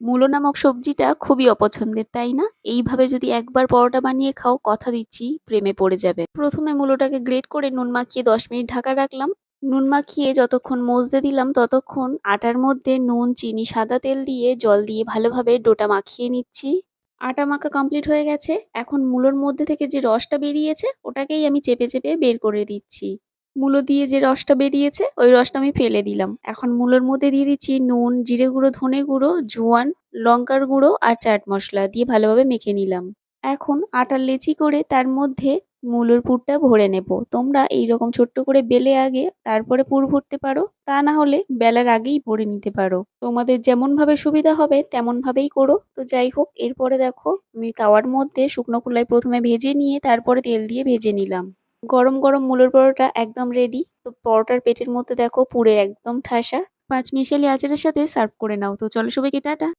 মূলো নামক সবজিটা খুবই অপছন্দের, তাই না? এইভাবে যদি একবার পরোটা বানিয়ে খাও, কথা দিচ্ছি, প্রেমে পড়ে যাবে। প্রথমে মূলোটাকে গ্রেট করে নুন মাখিয়ে দশ মিনিট ঢাকা রাখলাম। নুন মাখিয়ে যতক্ষণ মজতে দিলাম, ততক্ষণ আটার মধ্যে নুন, চিনি, সাদা তেল দিয়ে জল দিয়ে ভালোভাবে ডোটা মাখিয়ে নিচ্ছি। আটা মাখা কমপ্লিট হয়ে গেছে। এখন মূলোর মধ্যে থেকে যে রসটা বেরিয়েছে, ওটাকেই আমি চেপে চেপে বের করে দিচ্ছি। মূলো দিয়ে যে রসটা বেরিয়েছে, ওই রসটা আমি ফেলে দিলাম। এখন মূলোর মধ্যে দিয়ে দিচ্ছি নুন, জিরে গুঁড়ো, ধনে গুঁড়ো, জোয়ান, লঙ্কার গুঁড়ো আর চাট মশলা দিয়ে ভালোভাবে মেখে নিলাম। এখন আটার লেচি করে তার মধ্যে মূলোর পুরটা ভরে নেব। তোমরা এই রকম ছোট্ট করে বেলে আগে, তারপরে পুর ভরতে পারো। তা না হলে বেলার আগেই ভরে নিতে পারো। তোমাদের যেমন ভাবে সুবিধা হবে তেমন ভাবেই করো। তো যাই হোক, এরপরে দেখো, আমি তাওয়ার মধ্যে শুকনো খোলায় প্রথমে ভেজে নিয়ে তারপরে তেল দিয়ে ভেজে নিলাম। গরম গরম মুলোর পরোটা একদম রেডি তো পরোটার পেটের মধ্যে দেখো পুরে একদম ঠাসা। পাঁচ মিশালি আচারের সাথে সার্ভ করে নাও। তো চলো সবাইকে টাটা।